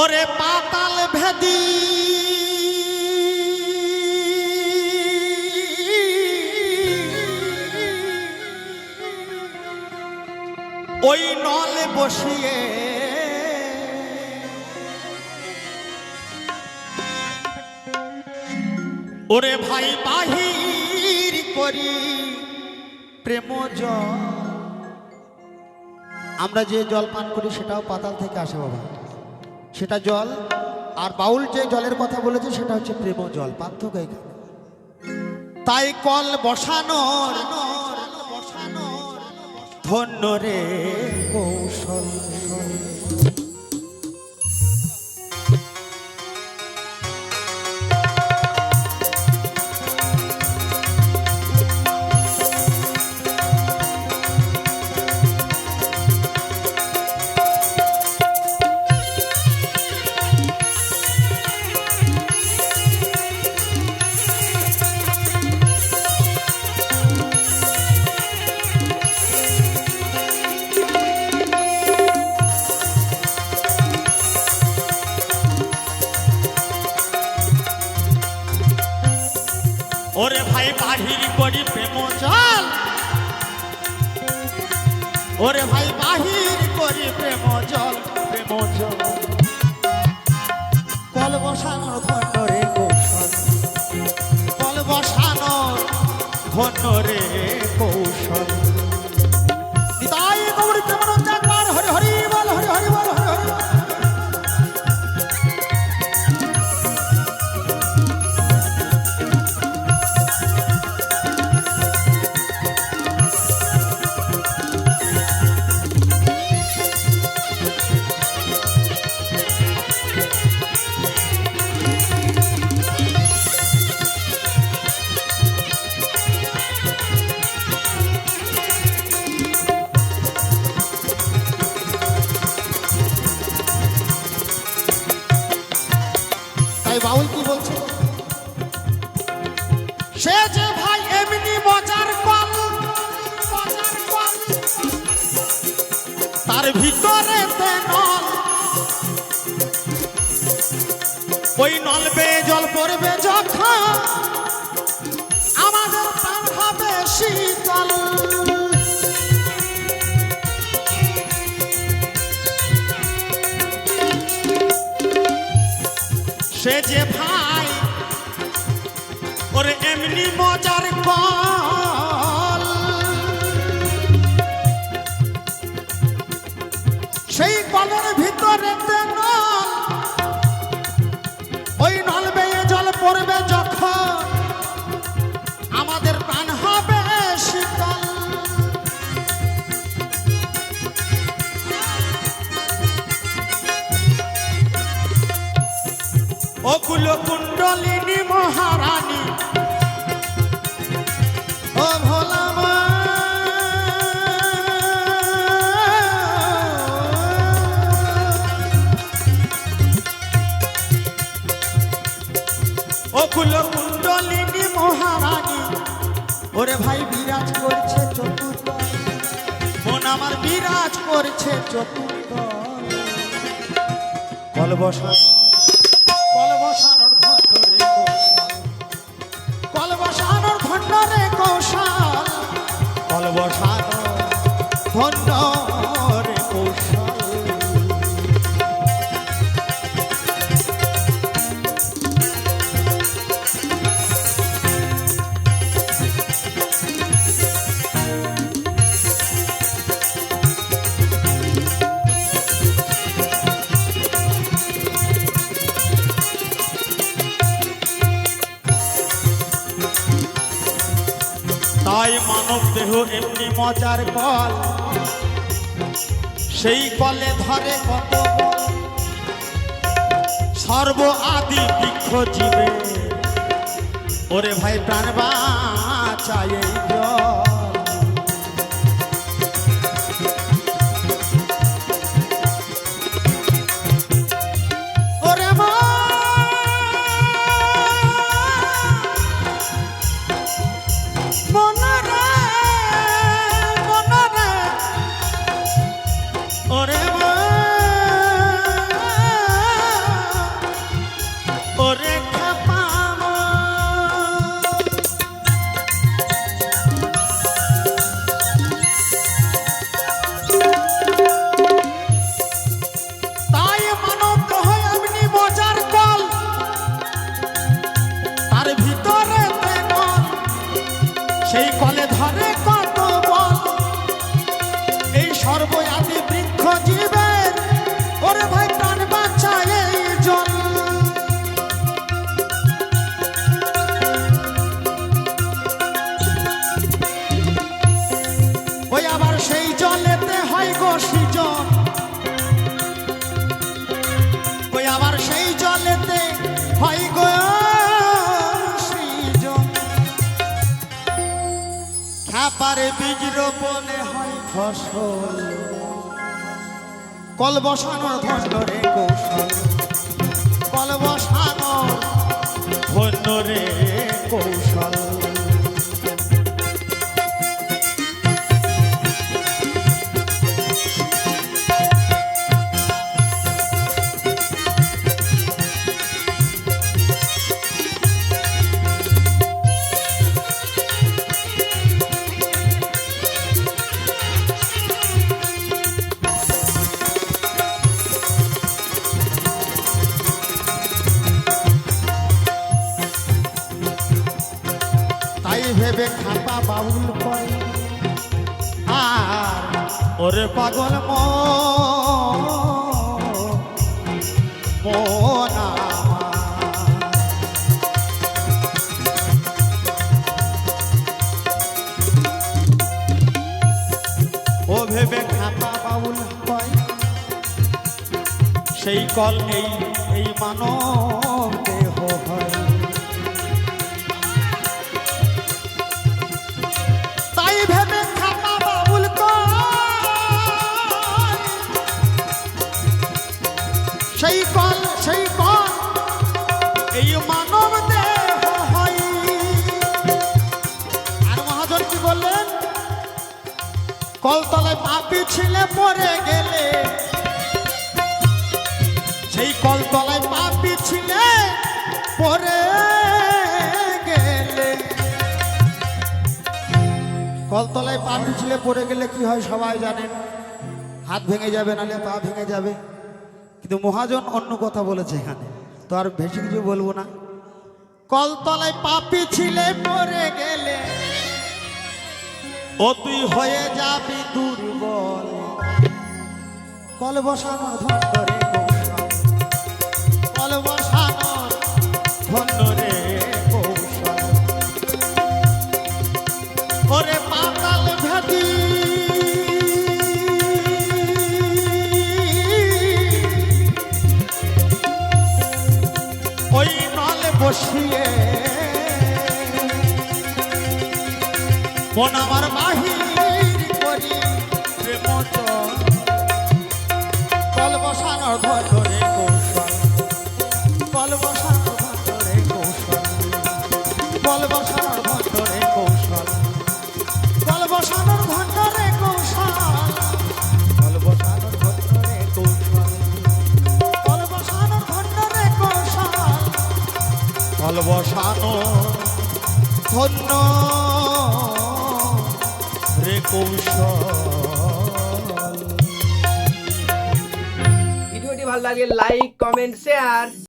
ওরে পাতাল ভেদি। ওই নলে বসিয়ে ওরে ভাই বাহির করি প্রেম জল আমরা যে জল পান করি সেটাও পাতাল থেকে আসে বাবা। সেটা জল, আর বাউল যে জলের কথা বলেছে সেটা হচ্ছে প্রেম জল, পার্থক্য তাই কল বসানোর, ধন্য রে কৌশল। ওরে ভাই, বাহির করি প্রেম জল। ওরে ভাই, বাহির করি প্রেম জল প্রেম জল। কল বসানোর বাউল কি বলছে? সে যে ভাই এমনি মজার কল তার ভিতরে নল। ওই নল সে যে ভাই। ওর এমনি মজার কল। সেই কলের অকুল কুণ্ডলিনী মহারানী। ও ভোলা। অকুল মহারানী, ওরে ভাই বিরাজ করছে চতুর্থ মন আমার বিরাজ করছে চতুর্থ কল কল বসানোর ভণ্ডারে কৌশল কল বসানো দেহ এমনি মজার কল। সেই কলে ধরে কত। সর্ব আদি বৃক্ষ জীবে। ওরে ভাই প্রাণ বাঁচায় এই বীজ রোপণে হয় ফসল। কল বসানোর ধন্য কৌশল। কল বসানোর ধন্য কৌশল। বাউল করে আর ওরে পাগল মোনা ও ভেবে সেই কল এই এই মানব দেহ হয়। এই মানব দেহ হয়। মহাজন কি বললেন? কলতলায় পাপি ছিলে পড়ে গেলে, সেই কলতলায় পাপি ছিলে পড়ে গেলে। কলতলায় পা পিছলে পড়ে গেলে কি হয় সবাই জানেন? হাত ভেঙে যাবে, নাহলে পা ভেঙে যাবে। কিন্তু মহাজন অন্য কথা বলেছে এখানে। তো আর বেশি কিছু বলব না। কলতলায় পাপি ছিলে পড়ে গেলে। ও তুই হয়ে যাবি দুর্বল। কল বসানোর ধরে মন আমার বাহির করি, প্রেম কল বসানোর ধরে কৌশল। কল বসানোর ধরে কৌশল। কল বসানোর ধরে কৌশল। কল বসানোর ধরে কৌশল। কল বসানোর ধরে কৌশল। কল বসানোর ধরে কৌশল। কল বসানো ধন্য। ভিডিওটি ভালো লাগে লাইক কমেন্ট শেয়ার